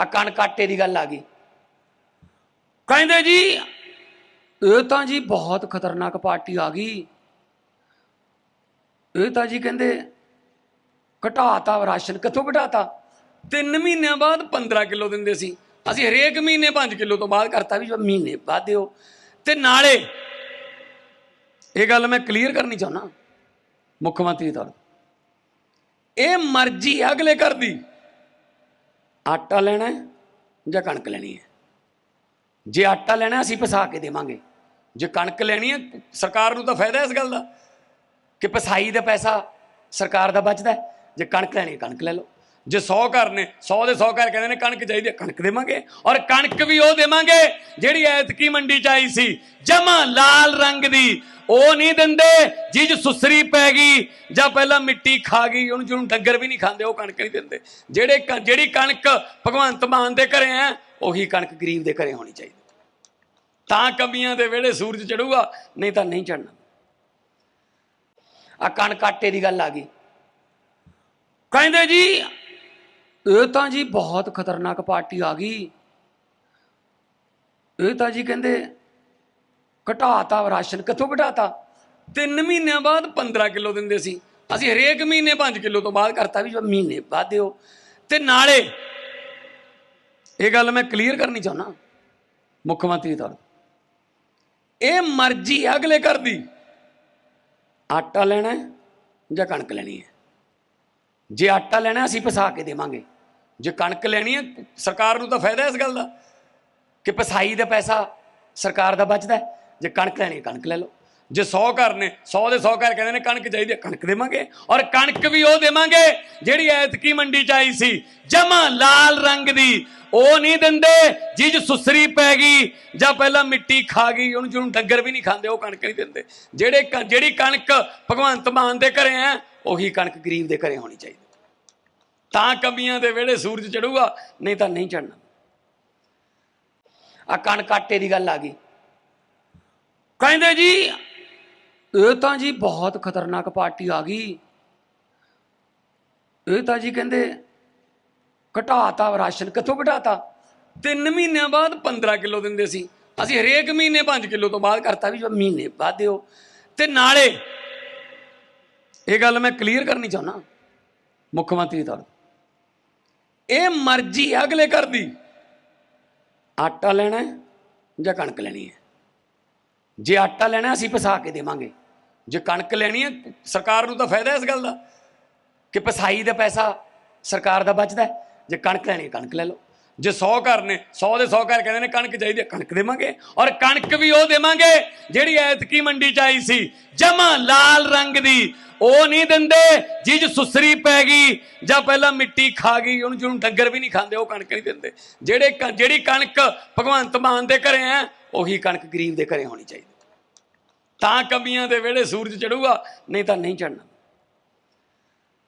ਆ ਕਣਕ ਆਟੇ ਦੀ ਗੱਲ ਆ ਗਈ। ਕਹਿੰਦੇ ਜੀ, ਇਹ ਤਾਂ ਜੀ ਬਹੁਤ ਖਤਰਨਾਕ ਪਾਰਟੀ ਆ ਗਈ। ਇਹ ਤਾਂ ਜੀ ਕਹਿੰਦੇ ਘਟਾਤਾ ਰਾਸ਼ਨ ਕਿੱਥੋਂ ਘਟਾਤਾ? 3 ਮਹੀਨਿਆਂ ਬਾਅਦ 15 ਕਿਲੋ ਦਿੰਦੇ ਸੀ। ਅਸੀਂ ਹਰੇਕ ਮਹੀਨੇ 5 ਕਿਲੋ ਤੋਂ ਬਾਅਦ ਕਰਤਾ ਵੀ ਜੋ ਮਹੀਨੇ ਬਾਅਦ ਦਿਓ। ਤੇ ਨਾਲੇ ਇਹ ਗੱਲ ਮੈਂ ਕਲੀਅਰ ਕਰਨੀ ਚਾਹੁੰਦਾ। ਮੁੱਖ ਮੰਤਰੀ ਤੌਰ ਇਹ ਮਰਜ਼ੀ ਹੈ ਅਗਲੇ ਘਰ ਦੀ ਆਟਾ ਲੈਣਾ ਜਾਂ ਕਣਕ ਲੈਣੀ ਹੈ? ਜੇ ਆਟਾ ਲੈਣਾ ਅਸੀਂ ਪਸਾ ਕੇ ਦੇਵਾਂਗੇ। ਜੇ ਕਣਕ ਲੈਣੀ ਹੈ ਸਰਕਾਰ ਨੂੰ ਤਾਂ ਫਾਇਦਾ ਇਸ ਗੱਲ ਦਾ ਕਿ ਪਸਾਈ ਦਾ ਪੈਸਾ ਸਰਕਾਰ ਦਾ ਬਚਦਾ ਜੇ ਕਣਕ ਲੈਣੀ ਹੈ, ਕਣਕ ਲੈ ਲਓ। ਜੇ 100 ਘਰ ਨੇ 100 ਦੇ 100 ਘਰ ਕਹਿੰਦੇ ਨੇ ਕਣਕ ਚਾਹੀਦੀ ਹੈ, ਕਣਕ ਦੇਵਾਂਗੇ। ਔਰ ਕਣਕ ਵੀ ਉਹ ਦੇਵਾਂਗੇ ਜਿਹੜੀ ਐਤਕੀ ਮੰਡੀ ਚ ਆਈ ਸੀ, ਜਮਾ ਲਾਲ ਰੰਗ ਦੀ। ਉਹ ਨਹੀਂ ਦਿੰਦੇ ਜਿਜ ਸੁਸਰੀ ਪੈ ਗਈ, ਜਾਂ ਪਹਿਲਾਂ ਮਿੱਟੀ ਖਾ ਗਈ, ਉਹਨੂੰ ਜਿਹਨੂੰ ਡੰਗਰ ਵੀ ਨਹੀਂ ਖਾਂਦੇ, ਉਹ ਕਣਕ ਨਹੀਂ ਦਿੰਦੇ। ਜਿਹੜੇ ਜਿਹੜੀ ਕਣਕ ਭਗਵੰਤ ਮਾਨ ਦੇ ਘਰੇ ਹੈ, ਉਹੀ ਕਣਕ ਗਰੀਬ ਦੇ ਘਰੇ ਹੋਣੀ ਚਾਹੀਦੀ। ਤਾਂ ਕਮੀਆਂ ਦੇ ਵੇਲੇ ਸੂਰਜ ਚੜੂਗਾ, ਨਹੀਂ ਤਾਂ ਨਹੀਂ ਚੜਨਾ। ਆ ਕਣਕ ਆਟੇ ਦੀ ਗੱਲ ਆ ਗਈ। ਕਹਿੰਦੇ ਜੀ ਇਹ ਤਾਂ ਜੀ ਬਹੁਤ ਖਤਰਨਾਕ ਪਾਰਟੀ ਆ ਗਈ। ਇਹ ਤਾਂ ਜੀ ਕਹਿੰਦੇ ਘਟਾਤਾ ਰਾਸ਼ਨ। ਕਿੱਥੋਂ ਘਟਾਤਾ? 3 ਮਹੀਨਿਆਂ ਬਾਅਦ 15 ਕਿਲੋ ਦਿੰਦੇ ਸੀ। ਅਸੀਂ ਹਰੇਕ ਮਹੀਨੇ 5 ਕਿਲੋ ਤੋਂ ਬਾਅਦ ਕਰਤਾ ਵੀ ਮਹੀਨੇ ਬਾਅਦ ਦਿਓ। ਤੇ ਨਾਲੇ ਇਹ ਗੱਲ ਮੈਂ ਕਲੀਅਰ ਕਰਨੀ ਚਾਹੁੰਦਾ। ਮੁੱਖ ਮੰਤਰੀ ਤੌਰ ਇਹ ਮਰਜ਼ੀ ਹੈ ਅਗਲੇ ਘਰ ਦੀ ਆਟਾ ਲੈਣਾ ਜਾਂ ਕਣਕ ਲੈਣੀ ਹੈ? ਜੇ ਆਟਾ ਲੈਣਾ ਅਸੀਂ ਪਿਸਾ ਕੇ ਦੇਵਾਂਗੇ। ਜੇ ਕਣਕ ਲੈਣੀ ਹੈ ਸਰਕਾਰ ਨੂੰ ਤਾਂ ਫਾਇਦਾ ਇਸ ਗੱਲ ਦਾ ਕਿ ਪਸਾਈ ਦਾ ਪੈਸਾ ਸਰਕਾਰ ਦਾ ਬਚਦਾ ਜੇ ਕਣਕ ਲੈਣੀ ਹੈ, ਕਣਕ ਲੈ ਲਓ। ਜੇ 100 ਘਰ ਨੇ 100 ਦੇ 100 ਘਰ ਕਹਿੰਦੇ ਨੇ ਕਣਕ ਚਾਹੀਦੀ ਹੈ ਕਣਕ ਦੇਵਾਂਗੇ। ਔਰ ਕਣਕ ਵੀ ਉਹ ਦੇਵਾਂਗੇ ਜਿਹੜੀ ਐਤਕੀ ਮੰਡੀ ਚ ਆਈ ਸੀ ਜਮਾ ਲਾਲ ਰੰਗ ਦੀ। ਉਹ ਨਹੀਂ ਦਿੰਦੇ ਜਿਜ ਸੁਸਰੀ ਪੈ ਗਈ ਜਾਂ ਪਹਿਲਾਂ ਮਿੱਟੀ ਖਾ ਗਈ ਉਹਨੂੰ ਜਿਹਨੂੰ ਡੰਗਰ ਵੀ ਨਹੀਂ ਖਾਂਦੇ ਉਹ ਕਣਕ ਨਹੀਂ ਦਿੰਦੇ। ਜਿਹੜੇ ਕ- ਜਿਹੜੀ ਕਣਕ ਭਗਵੰਤ ਮਾਨ ਦੇ ਘਰੇ ਹੈ ਉਹੀ ਕਣਕ ਗਰੀਬ ਦੇ ਘਰੇ ਹੋਣੀ ਚਾਹੀਦੀ। ਤਾਂ ਕਮੀਆਂ ਦੇ ਵੇਲੇ ਸੂਰਜ ਚੜੂਗਾ, ਨਹੀਂ ਤਾਂ ਨਹੀਂ ਚੜਨਾ। ਆ ਕਣਕ ਆਟੇ ਦੀ ਗੱਲ ਆ ਗਈ। ਕਹਿੰਦੇ ਜੀ, ਇਹ ਤਾਂ ਜੀ ਬਹੁਤ ਖਤਰਨਾਕ ਪਾਰਟੀ ਆ ਗਈ। ਇਹ ਤਾਂ ਜੀ ਕਹਿੰਦੇ ਘਟਾਤਾ ਰਾਸ਼ਨ, ਕਿੱਥੋਂ ਘਟਾਤਾ? 3 ਮਹੀਨਿਆਂ ਬਾਅਦ 15 ਕਿਲੋ ਦਿੰਦੇ ਸੀ। ਅਸੀਂ ਹਰੇਕ ਮਹੀਨੇ 5 ਕਿਲੋ ਤੋਂ ਬਾਅਦ ਕਰਤਾ ਵੀ ਮਹੀਨੇ ਬਾਅਦ ਦਿਓ। ਤੇ ਨਾਲੇ, ਇਹ ਗੱਲ ਮੈਂ ਕਲੀਅਰ ਕਰਨੀ ਚਾਹੁੰਦਾ। ਮੁੱਖ ਮੰਤਰੀ ਤੌਰ ਤੇ। ਇਹ ਮਰਜ਼ੀ ਹੈ ਅਗਲੇ ਘਰ ਦੀ ਆਟਾ ਲੈਣਾ ਜਾਂ ਕਣਕ ਲੈਣੀ ਹੈ? ਜੇ ਆਟਾ ਲੈਣਾ ਅਸੀਂ ਪਿਸਾ ਕੇ ਦੇਵਾਂਗੇ। ਜੇ ਕਣਕ ਲੈਣੀ ਹੈ ਸਰਕਾਰ ਨੂੰ ਤਾਂ ਫਾਇਦਾ ਇਸ ਗੱਲ ਦਾ। ਕਿ ਪਸਾਈ ਦਾ ਪੈਸਾ ਸਰਕਾਰ ਦਾ ਬਚਦਾ ਜੇ ਕਣਕ ਲੈਣੀ ਹੈ, ਕਣਕ ਲੈ ਲਓ। ਜੇ 100 ਘਰ ਨੇ 100 ਦੇ 100 ਘਰ ਕਹਿੰਦੇ ਨੇ ਕਣਕ ਚਾਹੀਦੀ ਹੈ, ਕਣਕ ਦੇਵਾਂਗੇ। ਔਰ ਕਣਕ ਵੀ ਉਹ ਦੇਵਾਂਗੇ ਜਿਹੜੀ ਐਤਕੀ ਮੰਡੀ ਚ ਆਈ ਸੀ, ਜਮਾ ਲਾਲ ਰੰਗ ਦੀ। ਉਹ ਨਹੀਂ ਦਿੰਦੇ ਜਿਜ ਸੁਸਰੀ ਪੈ ਗਈ, ਜਾਂ ਪਹਿਲਾਂ ਮਿੱਟੀ ਖਾ ਗਈ, ਉਹਨੂੰ ਜਿਹਨੂੰ ਡੰਗਰ ਵੀ ਨਹੀਂ ਖਾਂਦੇ, ਉਹ ਕਣਕ ਨਹੀਂ ਦਿੰਦੇ। ਜਿਹੜੇ ਜਿਹੜੀ ਕਣਕ ਭਗਵੰਤ ਮਾਨ ਦੇ ਘਰੇ ਹੈ, ਉਹੀ ਕਣਕ ਗਰੀਬ ਦੇ ਘਰੇ ਹੋਣੀ ਚਾਹੀਦੀ। ਤਾਂ ਕਮੀਆਂ ਦੇ ਵੇਲੇ ਸੂਰਜ ਚੜੂਗਾ, ਨਹੀਂ ਤਾਂ ਨਹੀਂ ਚੜਨਾ